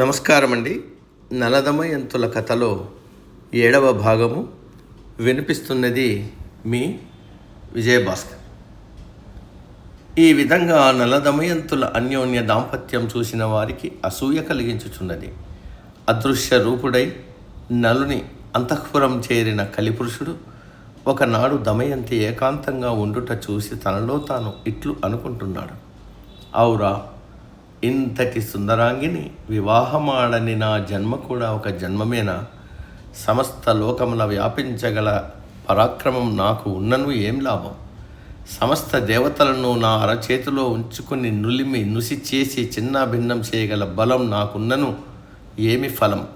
నమస్కారం అండి నలదమయంతుల కథలో ఏడవ భాగము వినిపిస్తున్నది మీ విజయభాస్కర్. ఈ విధంగా నలదమయంతుల అన్యోన్య దాంపత్యం చూసిన వారికి అసూయ కలిగించుచున్నది. అదృశ్య రూపుడై నలుని అంతఃపురం చేరిన కలిపురుషుడు ఒకనాడు దమయంతి ఏకాంతంగా ఉండుట చూసి తనలో తాను ఇట్లు అనుకుంటున్నాడు. అవురా ఇంతటి సుందరాంగిని వివాహమాడని నా జన్మ కూడా ఒక జన్మమేనా? సమస్త లోకముల వ్యాపించగల పరాక్రమం నాకు ఉన్నను ఏం లాభం? సమస్త దేవతలను నా అరచేతిలో ఉంచుకుని నులిమి నుసి చేసి చిన్న భిన్నం చేయగల బలం నాకున్నను ఏమి ఫలం?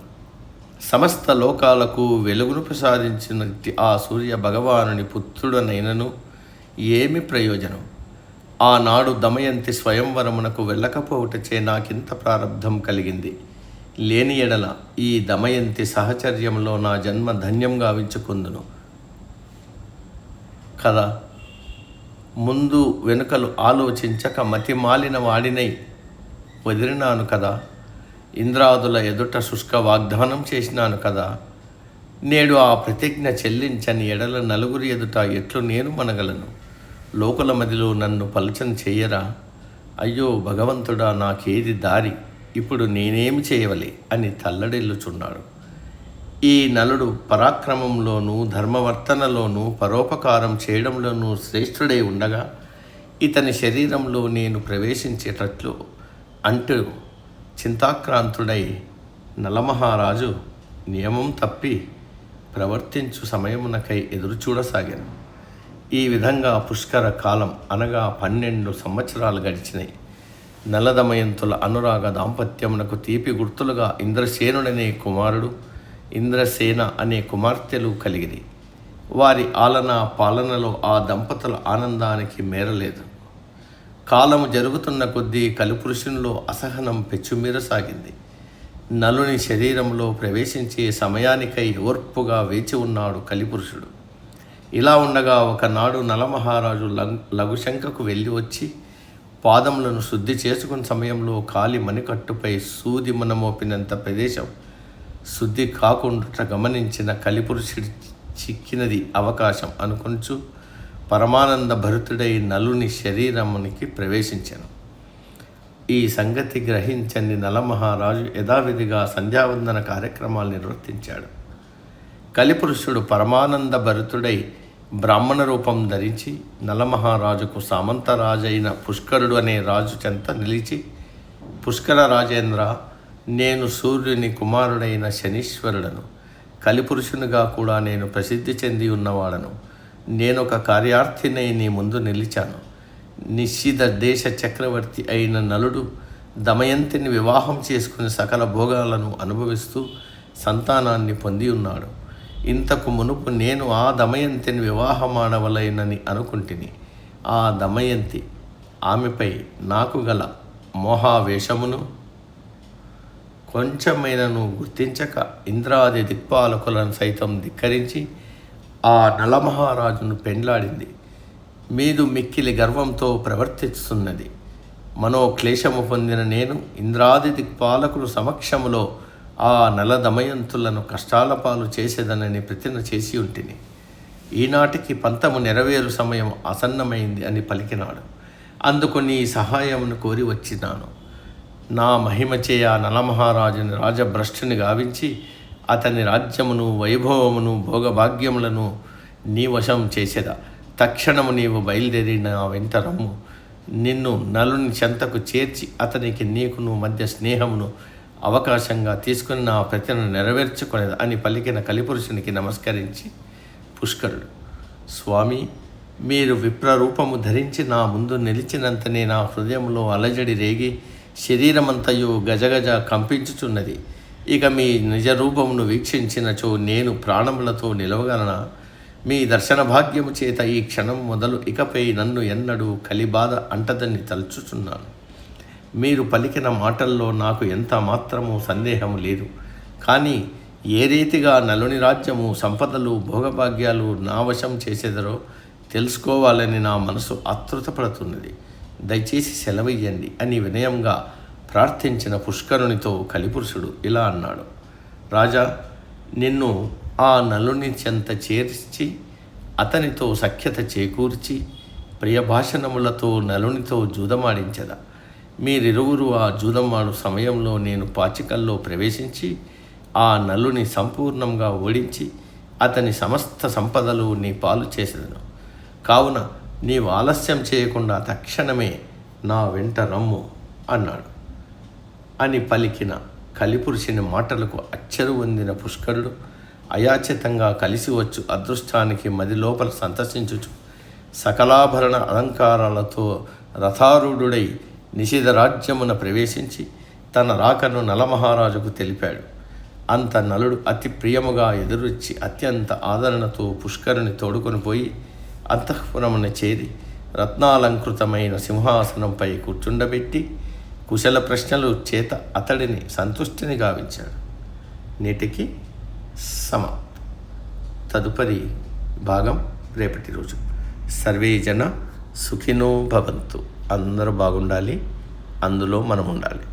సమస్త లోకాలకు వెలుగును ప్రసాదించిన ఆ సూర్య భగవానుని పుత్రుడనైనను ఏమి ప్రయోజనం? ఆనాడు దమయంతి స్వయంవరమునకు వెళ్ళకపోవటచే నాకింత ప్రారంధం కలిగింది. లేని ఎడల ఈ దమయంతి సహచర్యంలో నా జన్మ ధన్యంగా వించుకుందును కదా ముందు వెనుకలు ఆలోచించక మతి మాలిన వాడినై వదిలినాను కదా. ఇంద్రాదుల ఎదుట శుష్క వాగ్దానం చేసినాను కదా. నేడు ఆ ప్రతిజ్ఞ చెల్లించని ఎడల నలుగురి ఎదుట ఎట్లు నేను మనగలను లోకుల మదిలో నన్ను పలచన చెయ్యరా అయ్యో భగవంతుడా నాకేది దారి? ఇప్పుడు నేనేమి చేయవలే? అని తల్లడిల్లుచున్నాడు. ఈ నలుడు పరాక్రమంలోనూ ధర్మవర్తనలోనూ పరోపకారం చేయడంలోనూ శ్రేష్ఠుడై ఉండగా ఇతని శరీరంలో నేను ప్రవేశించేటట్లు అంటూ చింతాక్రాంతుడై నలమహారాజు నియమం తప్పి ప్రవర్తించు సమయమునకై ఎదురుచూడసాగాను. ఈ విధంగా పుష్కర కాలం అనగా పన్నెండు సంవత్సరాలు గడిచినాయి. నల్లదమయంతుల అనురాగ దాంపత్యమునకు తీపి గుర్తులుగా ఇంద్రసేనుడనే కుమారుడు ఇంద్రసేన అనే కుమార్తెలు కలిగిరి. వారి ఆలన పాలనలో ఆ దంపతుల ఆనందానికి మేరలేదు. కాలము జరుగుతున్న కొద్దీ కలిపురుషునిలో అసహనం పెచ్చుమీరసాగింది నలుని శరీరంలో ప్రవేశించే సమయానికై ఓర్పుగా వేచి ఉన్నాడు కలిపురుషుడు. ఇలా ఉండగా ఒకనాడు నలమహారాజు లం- లఘుశంకకు వెళ్ళి వచ్చి పాదములను శుద్ధి చేసుకున్న సమయంలో కాలి మణికట్టుపై సూది మనమోపినంత ప్రదేశం శుద్ధి కాకుండా గమనించిన కలిపురుషుడి చిక్కినది అవకాశం అనుకొంచు పరమానంద భరితుడై నలుని శరీరమునికి ప్రవేశించాను. ఈ సంగతి గ్రహించని నలమహారాజు యథావిధిగా సంధ్యావందన కార్యక్రమాలు నిర్వర్తించాడు. కలిపురుషుడు పరమానంద భరితుడై బ్రాహ్మణ రూపం ధరించి నలమహారాజుకు సామంతరాజైన పుష్కరుడు అనే రాజు చెంత నిలిచి పుష్కర రాజేంద్ర నేను సూర్యుని కుమారుడైన శనీశ్వరుడను కలిపురుషునిగా కూడా నేను ప్రసిద్ధి చెంది ఉన్నవాడను. నేను ఒక కార్యార్థినై నీ ముందు నిలిచాను. నిశ్చిత దేశ చక్రవర్తి అయిన నలుడు దమయంతిని వివాహం చేసుకుని సకల భోగాలను అనుభవిస్తూ సంతానాన్ని పొంది ఉన్నాడు. ఇంతకు మునుపు నేను ఆ దమయంతిని వివాహమాడవలైనని అనుకుంటుని. ఆ దమయంతి ఆమెపై నాకు గల మోహావేశమును కొంచెమైనను గుర్తించక ఇంద్రాది దిక్పాలకులను సైతం ధిక్కరించి ఆ నలమహారాజును పెండ్లాడింది. మీదు మిక్కిలి గర్వంతో ప్రవర్తిస్తున్నది. మనోక్లేశము పొందిన నేను ఇంద్రాది దిక్పాలకులు సమక్షములో ఆ నల దమయంతులను కష్టాల పాలు చేసేదనని ప్రతిన చేసి ఉంటిని. ఈనాటికి పంతము నెరవేరు సమయం ఆసన్నమైంది అని పలికినాడు. అందుకు నీ సహాయమును కోరి వచ్చినాను. నా మహిమచే ఆ నలమహారాజుని రాజభ్రష్టుని గావించి అతని రాజ్యమును వైభవమును భోగభాగ్యములను నీ వశం చేసేదా. తక్షణము నీవు బయలుదేరి నా వెంట రమ్ము. నిన్ను నలుని చెంతకు చేర్చి అతనికి నీకును మధ్య స్నేహమును అవకాశంగా తీసుకుని నా ప్రతిను నెరవేర్చుకునేది అని పలికిన కలిపురుషునికి నమస్కరించి పుష్కరుడు స్వామి మీరు విప్రరూపము ధరించి నా ముందు నిలిచినంతనే నా హృదయంలో అలజడి రేగి శరీరమంతయు గజగజ కంపించుచున్నది. ఇక మీ నిజ రూపమును వీక్షించినచో నేను ప్రాణములతో నిలవగలనా? మీ దర్శన భాగ్యము చేత ఈ క్షణం మొదలు. ఇకపై నన్ను ఎన్నడూ కలిబాధ అంటదని తలుచుచున్నాను. మీరు పలికిన మాటల్లో నాకు ఎంత మాత్రము సందేహము లేదు. కానీ ఏ రీతిగా నలుని రాజ్యము సంపదలు భోగభాగ్యాలు నా వశం చేసేదరో తెలుసుకోవాలని నా మనసు ఆతృతపడుతున్నది దయచేసి సెలవయ్యండి అని వినయంగా ప్రార్థించిన పుష్కరునితో కలిపురుషుడు ఇలా అన్నాడు. రాజా నిన్ను ఆ నలుని చెంత చేర్చి అతనితో సఖ్యత చేకూర్చి ప్రియభాషణములతో నలునితో జూదమాడించదా. మీరిరువురు ఆ జూదమాడు సమయంలో నేను పాచికల్లో ప్రవేశించి ఆ నలుని సంపూర్ణంగా ఓడించి అతని సమస్త సంపదలు నీ పాలు చేసేదను. కావున నీవు ఆలస్యం చేయకుండా తక్షణమే నా వెంట రమ్ము అన్నాడు. అని పలికిన కలిపురుషుని మాటలకు అచ్చరు పొందిన పుష్కరుడు అయాచితంగా కలిసి వచ్చు అదృష్టానికి మది లోపల సంతసించుచు సకలాభరణ అలంకారాలతో రథారూఢుడై నిషిధ రాజ్యమున ప్రవేశించి తన రాకను నలమహారాజుకు తెలిపాడు. అంత నలుడు అతి ప్రియముగా ఎదురొచ్చి అత్యంత ఆదరణతో పుష్కరుని తోడుకొని పోయి అంతఃపురమున చేరి రత్నాలంకృతమైన సింహాసనంపై కూర్చుండబెట్టి కుశల ప్రశ్నలు చేత అతడిని సంతుష్టిని గావించాడు. నేటికి సమాప్తం. తదుపరి భాగం రేపటి రోజు. సర్వే జన సుఖినో భవంతు. అందరూ బాగుండాలి అందులో మనం ఉండాలి.